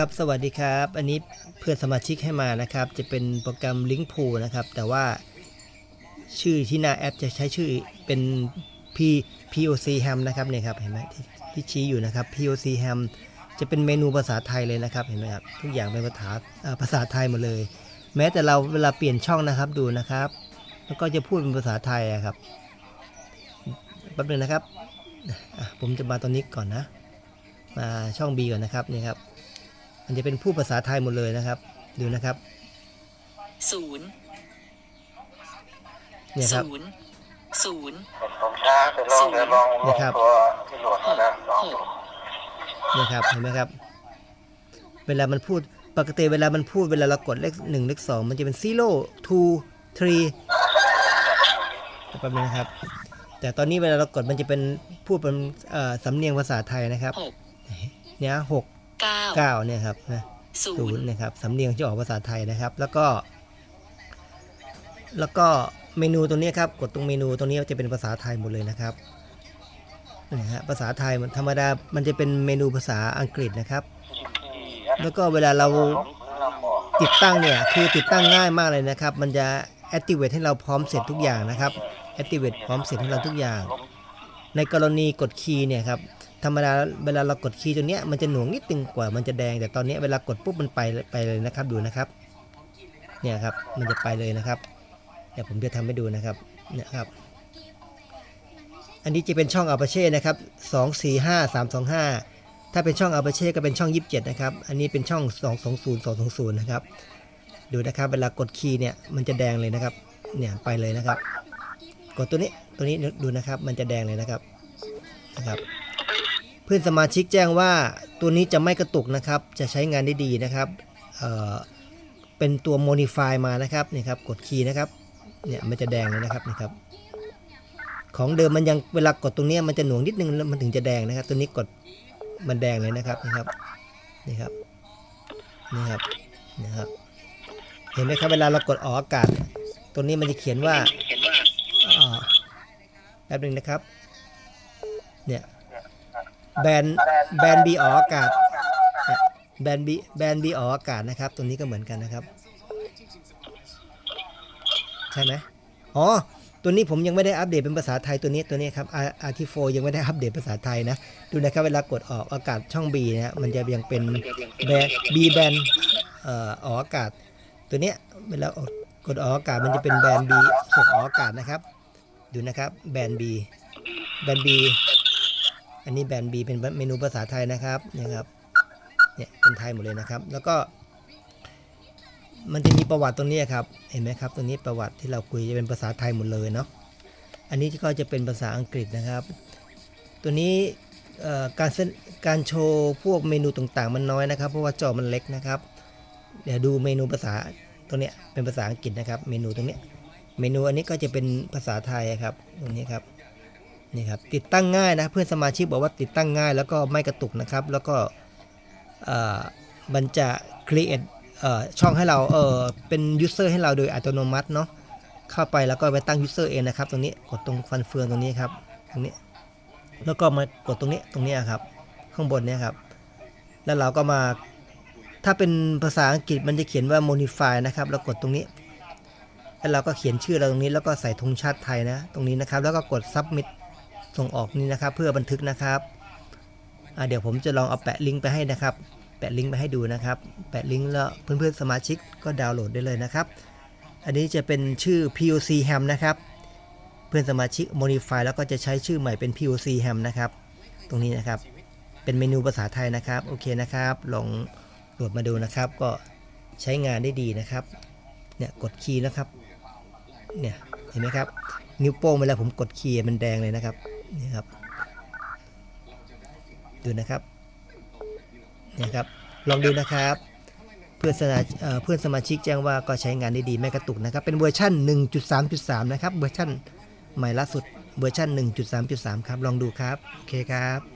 ครับสวัสดีครับ อันนี้เพื่อนสมาชิกให้มานะครับ จะเป็นโปรแกรม Link Pool นะครับ แต่ว่าชื่อที่หน้าแอปจะใช้ชื่อเป็น P POC Ham นะครับเนี่ยครับเห็นไหมที่ที่ชี้อยู่นะครับ POC Ham จะเป็นเมนูภาษาไทยเลยนะครับเห็นไหมครับทุกอย่างเป็นภาษาภาษาไทยหมดเลย แม้แต่เราเวลาเปลี่ยนช่องนะครับดูนะครับ แล้วก็จะพูดเป็นภาษาไทยอะครับแป๊บนึงนะครับผมจะมาตอนนี้ก่อนนะ มาช่อง B ก่อนนะครับนี่ครับ มันจะเป็นพูดภาษาไทยหมดเลยนะครับ ดูนะครับศูนย์เนี่ยครับศูนย์ศูนย์ผมช้าไปลองเดี๋ยวลองลองนะครับตัวที่โหลดมาแล้วลองหดูกเนี่ยครับเห็นไหมครับ เวลามันพูดปกติเวลามันพูดเวลาเรากดเลขหนึ่งเลขสองมันจะเป็น zero two three แป๊บนึงนะครับ แต่ตอนนี้เวลาเรากดมันจะเป็นพูดเป็นเอ่อสำเนียงภาษาไทยนะครับหกเนี่ยหก เก้าเก้าเนี่ยครับนะศูศูนนย์ย์นะครับสำเนียงจะออกภาษาไทยนะครับ แล้วก็ แล้วก็เมนูตรงนี้ครับ กดตรงเมนูตรงนี้จะเป็นภาษาไทยหมดเลยนะครับนี่ฮะภาษาไทยมันธรรมดามันจะเป็นเมนูภาษาอังกฤษนะครับ แล้วก็เวลาเราติดตั้งเนี่ยคือติดตั้งง่ายมากเลยนะครับ มันจะ activate ให้เราพร้อมเสร็จทุกอย่างนะครับ activate พร้อมเสร็จให้เราทุกอย่าง ในกรณีกดคีย์เนี่ยครับ ธรรมดาเวลาเรากดคีย์ตัวเนี้ยมันจะหน่วงนิดนึงกว่ามันจะแดงแต่ตอนนี้เวลากดปุ๊บมันไปไปเลยนะครับดูนะครับเนี่ยครับมันจะไปเลยนะครับเดี๋ยวผมจะทำให้ดูนะครับเนี่ยครับ อันนี้จะเป็นช่องอัปเช่นะครับ2 4 5 3 2 5ถ้าเป็นช่องอัปเช่ก็เป็นช่อง27นะครับ อันนี้เป็นช่อง220 220นะครับดูนะครับเวลากดคีย์เนี่ยมันจะแดงเลยนะครับเนี่ยไปเลยนะครับ กดตัวนี้ตัวนี้ดูนะครับมันจะแดงเลยนะครับนะครับ เพื่อนสมาชิกแจ้งว่าตัวนี้จะไม่กระตุกนะครับ จะใช้งานได้ดีนะครับเเป็นตัว modify มานะครับนี่ครับกดคีย์นะครับเนี่ยมันจะแดงเลยนะครับนี่ครับของเดิมมันยังเวลากดตรงนี้มันจะหน่วงนิดนึงแล้วมันถึงจะแดงนะครับ ตัวนี้กดมันแดงเลยนะครับนี่ครับนี่ครับนี่ครับนี่ครับ เห็นไหมครับเวลาเรากดออกอากาศ ตัวนี้มันจะเขียนว่าแป๊บหนึงนะครับ เนี่ย แบนแบนบีออกอากาศเนี่ยแบนบีแบนบีออกอากาศนะครับ ตัวนี้ก็เหมือนกันนะครับ ใช่ไหมอ๋อตัวนี้ผมยังไม่ได้อัปเดตเป็นภาษาไทยตัวนี้ตัวนี้ครับอาร์ทีโฟยังไม่ได้อัปเดตภาษาไทยนะดูนะครับเวลากดออกอากาศช่อง B นะฮะมันจะยังเป็นแบนบีแบนเอ่อออกอากาศ ตัวเนี้ยเวลากดออกอากาศมันจะเป็นแบน B ส่งออกอากาศนะครับ ดูนะครับแบน B แบน B อันนี้แบน B เป็นเมนูภาษาไทยนะครับเนี่ยครับเนี่ยเป็นไทยหมดเลยนะครับ แล้วก็มันจะมีประวัติตรงนี้ครับเห็นไหมครับตรงนี้ประวัติที่เราคุยจะเป็นภาษาไทยหมดเลยเนาะอันนี้ก็จะเป็นภาษาอังกฤษนะครับ ตัวนี้การเส้นการโชว์พวกเมนูต่างๆ มันน้อยนะครับ เพราะว่าจอมันเล็กนะครับ เดี๋ยวดูเมนูภาษาตัวนี้เป็นภาษาอังกฤษนะครับ เมนูตรงนี้เมนูอันนี้ก็จะเป็นภาษาไทยครับตรงนี้ครับ นี่ครับติดตั้งง่ายนะเพื่อนสมาชิกบอกว่าติดตั้งง่าย แล้วก็ไม่กระตุกนะครับ แล้วก็มันจะ create ช่องให้เราเออเป็น user ให้เราโดยอัตโนมัติเนาะเข้าไปแล้วก็ไปตั้ง user เองนะครับ ตรงนี้กดตรงฟันเฟืองตรงนี้ครับตรงนี้ แล้วก็มากดตรงนี้ตรงนี้ครับ ข้างบนเนี่ยครับ แล้วเราก็มาถ้าเป็นภาษาอังกฤษมันจะเขียนว่า modify นะครับแล้วกดตรงนี้ แล้วเราก็เขียนชื่อเราตรงนี้ แล้วก็ใส่ธงชาติไทยนะ ตรงนี้นะครับ แล้วก็กด submit ส่งออกนี่นะครับ เพื่อบันทึกนะครับเดี๋ยวผมจะลองเอาแปะลิงก์ไปให้นะครับ แปะลิงก์ไปให้ดูนะครับ แปะลิงก์แล้วเพื่อนๆสมาชิกก็ดาวน์โหลดได้เลยนะครับ อันนี้จะเป็นชื่อ POC Ham นะครับ เพื่อนสมาชิก modify แล้วก็จะใช้ชื่อใหม่เป็น POC Ham นะครับ ตรงนี้นะครับ เป็นเมนูภาษาไทยนะครับ โอเคนะครับ ลองโหลดมาดูนะครับ ก็ใช้งานได้ดีนะครับ เนี่ยกดคีย์นะครับ เนี่ยเห็นไหมครับ นิ้วโป้งเวลาผมกดคีย์มันแดงเลยนะครับ นี่ครับ ดูนะครับนี่ครับ ลองดูนะครับ เพื่อนสมาเอ่อเพื่อนสมาชิกแจ้งว่าก็ใช้งานได้ดีไม่กระตุกนะครับ เป็นเวอร์ชัน1.3.3 นะครับ เวอร์ชันใหม่ล่าสุด เวอร์ชัน1.3.3 ครับ ลองดูครับ โอเคครับ